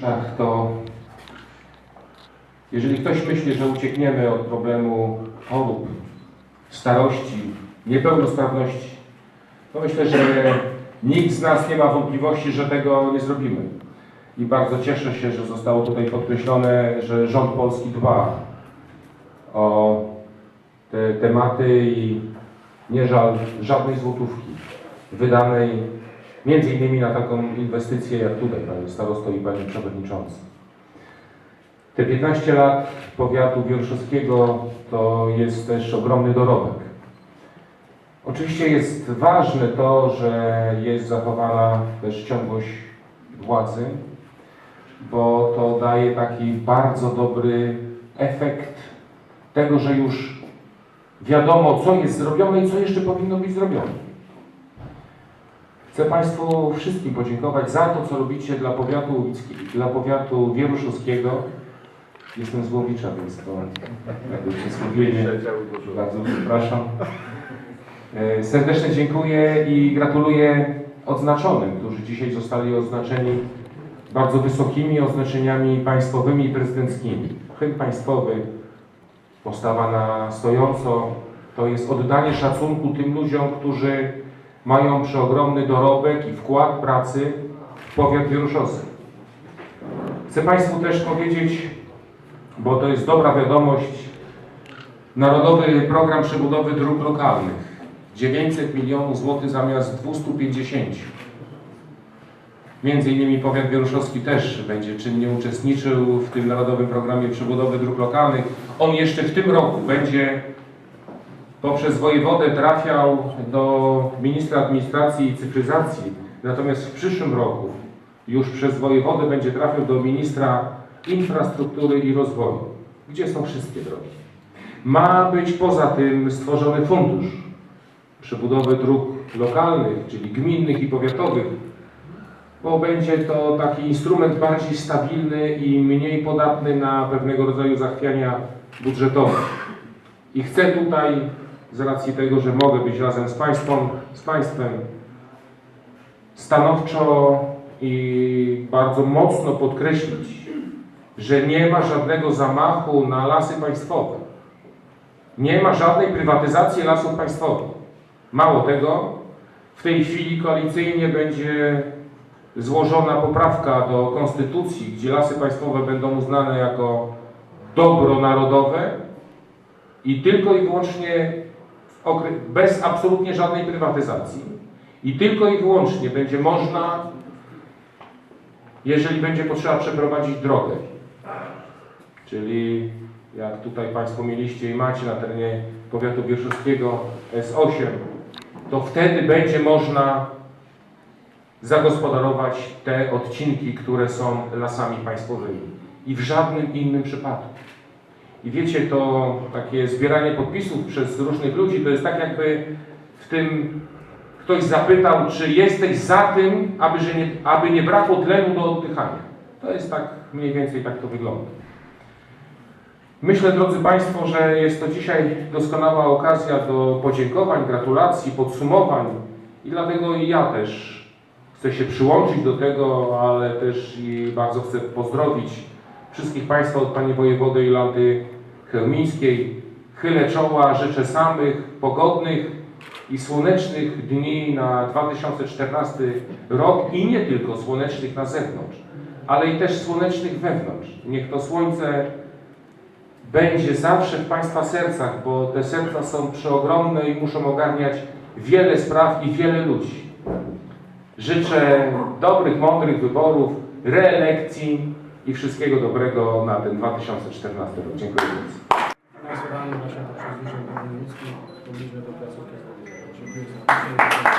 Szach to jeżeli ktoś myśli, że uciekniemy od problemu chorób, starości, niepełnosprawności, to myślę, że nikt z nas nie ma wątpliwości, że tego nie zrobimy. I bardzo cieszę się, że zostało tutaj podkreślone, że rząd polski dba o te tematy i nie żal żadnej złotówki wydanej między innymi na taką inwestycję jak tutaj, Panie Starosto i Panie Przewodniczący. Te 15 lat powiatu wieruszowskiego to jest też ogromny dorobek. Oczywiście jest ważne to, że jest zachowana też ciągłość władzy, bo to daje taki bardzo dobry efekt tego, że już wiadomo, co jest zrobione i co jeszcze powinno być zrobione. Chcę Państwu wszystkim podziękować za to, co robicie dla powiatu, łowicki- dla powiatu wieruszowskiego. Jestem z Łowicza, więc to jakby przysłowienie. Bardzo przepraszam. E, Serdecznie dziękuję i gratuluję odznaczonym, którzy dzisiaj zostali oznaczeni bardzo wysokimi oznaczeniami państwowymi i prezydenckimi. Chyb państwowy, postawa na stojąco, to jest oddanie szacunku tym ludziom, którzy mają przeogromny dorobek i wkład pracy w powiat wieruszowski. Chcę Państwu też powiedzieć, bo to jest dobra wiadomość, Narodowy Program Przebudowy Dróg Lokalnych. 900 milionów złotych zamiast 250. Między innymi powiat wieruszowski też będzie czynnie uczestniczył w tym Narodowym Programie Przebudowy Dróg Lokalnych. On jeszcze w tym roku będzie poprzez wojewodę trafiał do ministra administracji i cyfryzacji, natomiast w przyszłym roku już przez wojewodę będzie trafiał do ministra infrastruktury i rozwoju, gdzie są wszystkie drogi. Ma być poza tym stworzony fundusz przebudowy dróg lokalnych, czyli gminnych i powiatowych, bo będzie to taki instrument bardziej stabilny i mniej podatny na pewnego rodzaju zachwiania budżetowe. I chcę tutaj, z racji tego, że mogę być razem z Państwem, z państwem stanowczo i bardzo mocno podkreślić, że nie ma żadnego zamachu na lasy państwowe. Nie ma żadnej prywatyzacji lasów państwowych. Mało tego, w tej chwili koalicyjnie będzie złożona poprawka do Konstytucji, gdzie lasy państwowe będą uznane jako dobro narodowe i tylko i wyłącznie bez absolutnie żadnej prywatyzacji. I tylko i wyłącznie będzie można, jeżeli będzie potrzeba przeprowadzić drogę. Czyli jak tutaj Państwo mieliście i macie na terenie powiatu wierzchowskiego S8, to wtedy będzie można zagospodarować te odcinki, które są lasami państwowymi. I w żadnym innym przypadku. I wiecie, to takie zbieranie podpisów przez różnych ludzi, to jest tak jakby w tym ktoś zapytał, czy jesteś za tym, aby, że nie, aby nie brakło tlenu do oddychania. To jest tak, mniej więcej tak to wygląda. Myślę, drodzy Państwo, że jest to dzisiaj doskonała okazja do podziękowań, gratulacji, podsumowań i dlatego i ja też chcę się przyłączyć do tego, ale też i bardzo chcę pozdrowić wszystkich Państwa od Pani Wojewody Jolanty Chełmińskiej. Chylę czoła, życzę samych pogodnych i słonecznych dni na 2014 rok i nie tylko słonecznych na zewnątrz, ale i też słonecznych wewnątrz. Niech to słońce będzie zawsze w Państwa sercach, bo te serca są przeogromne i muszą ogarniać wiele spraw i wiele ludzi. Życzę dobrych, mądrych wyborów, reelekcji i wszystkiego dobrego na ten 2014 rok. Dziękuję bardzo. Dziękuję za.